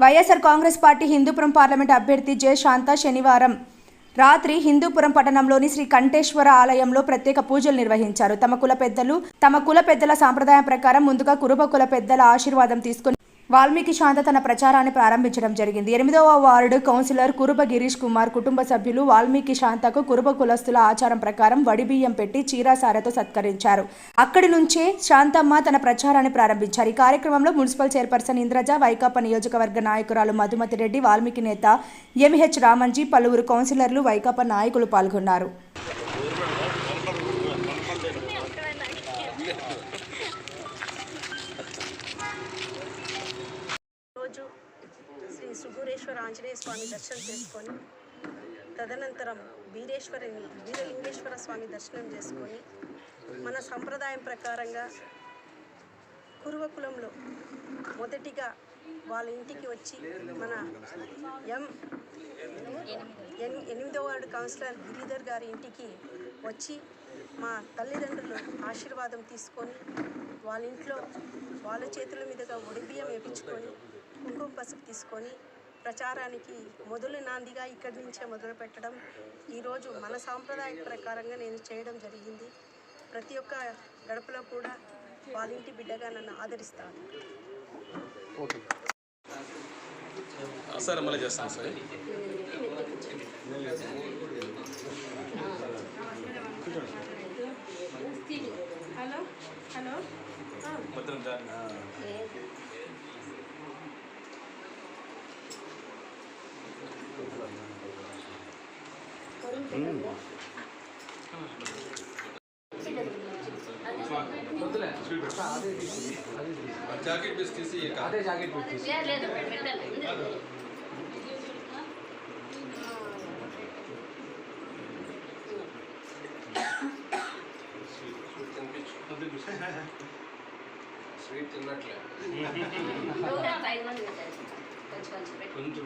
YSR Congress party Hindupuram parliament అభ్యర్థి J Shantha శనివారం రాత్రి హిందూపురం పట్టణంలోని శ్రీ కంఠేశ్వర ఆలయంలో ప్రత్యేక పూజలు నిర్వహించారు. తమ కుల పెద్దలు తమ కుల పెద్దల సాంప్రదాయం ప్రకారం ముందుగా కురుబ కుల పెద్దల ఆశీర్వాదం తీసుకుని వాల్మీకి శాంత తన ప్రచారాన్ని ప్రారంభించడం జరిగింది ఎనిమిదవ వార్డు కౌన్సిలర్ కురుబ గిరీష్ కుమార్ కుటుంబ సభ్యులు వాల్మీకి శాంతకు కురుబ కులస్తుల ఆచారం ప్రకారం వడిబియ్యం పెట్టి చీరాసారతో సత్కరించారు అక్కడి నుంచే శాంతమ్మ తన ప్రచారాన్ని ప్రారంభించారు ఈ కార్యక్రమంలో మున్సిపల్ చైర్పర్సన్ ఇంద్రజ వైకాపా నియోజకవర్గ నాయకురాలు మధుమతి రెడ్డి వాల్మీకి నేత ఎంహెచ్ రామన్జీ పలువురు కౌన్సిలర్లు వైకాపా నాయకులు పాల్గొన్నారు వీరేశ్వర ఆంజనేయ స్వామి దర్శనం చేసుకొని తదనంతరం వీరేశ్వరిని వీరలింగేశ్వర స్వామి దర్శనం చేసుకొని మన సంప్రదాయం ప్రకారంగా కురువకులంలో మొదటిగా వాళ్ళ ఇంటికి వచ్చి మన ఎం ఎన్- ఎనిమిదో వార్డు కౌన్సిలర్ గిరిధర్ గారి ఇంటికి వచ్చి మా తల్లిదండ్రులు ఆశీర్వాదం తీసుకొని వాళ్ళ ఇంట్లో వాళ్ళ చేతుల మీదుగా ఒడిబియ్యం వేపించుకొని కుంకుమ పసుపు తీసుకొని ప్రచారానికి మొదలు నాందిగా ఇక్కడి నుంచే మొదలు పెట్టడం. ఈరోజు మన సాంప్రదాయ ప్రకారంగా నేను చేయడం జరిగింది. ప్రతి ఒక్క గడపలో కూడా వాళ్ళ ఇంటి బిడ్డగా నన్ను ఆదరిస్తాను సార్ మళ్ళీ చేస్తాను sir. Hello hello. Jacket piece తీసి అదే జాకెట్ పెట్టేసి స్వీట్ తిన్నట్లే కొంచెం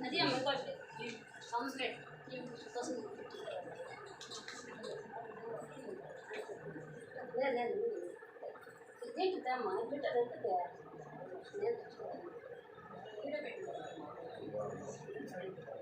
అది అమ్మకట్టు కంప్లీట్ కోసం లేదు లేదు ఇదేంటి తమ్మా పెట్టదంటే ఇది చక్కగా ఇస్తే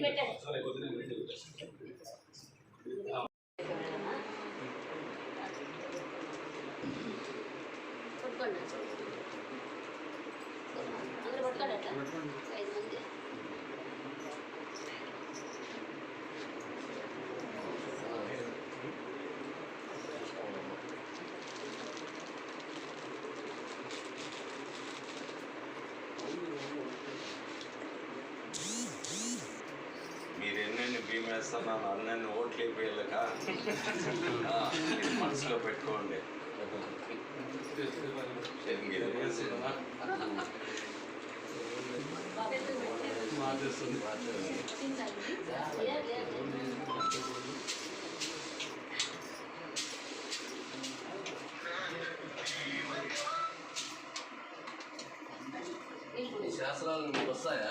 పెట్టండి. వేస్తాను అన్నన్ని ఓట్లు అయిపోయాక మనసులో పెట్టుకోండి. శాస్త్రాలు వస్తాయా?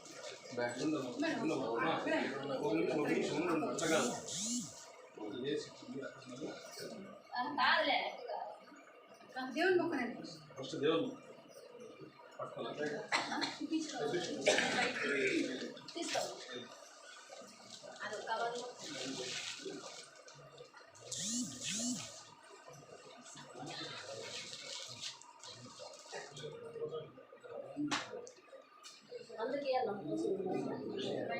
దేవుని మొక్కనండి ఫస్ట్ దేవుని పట్టుకోవాలి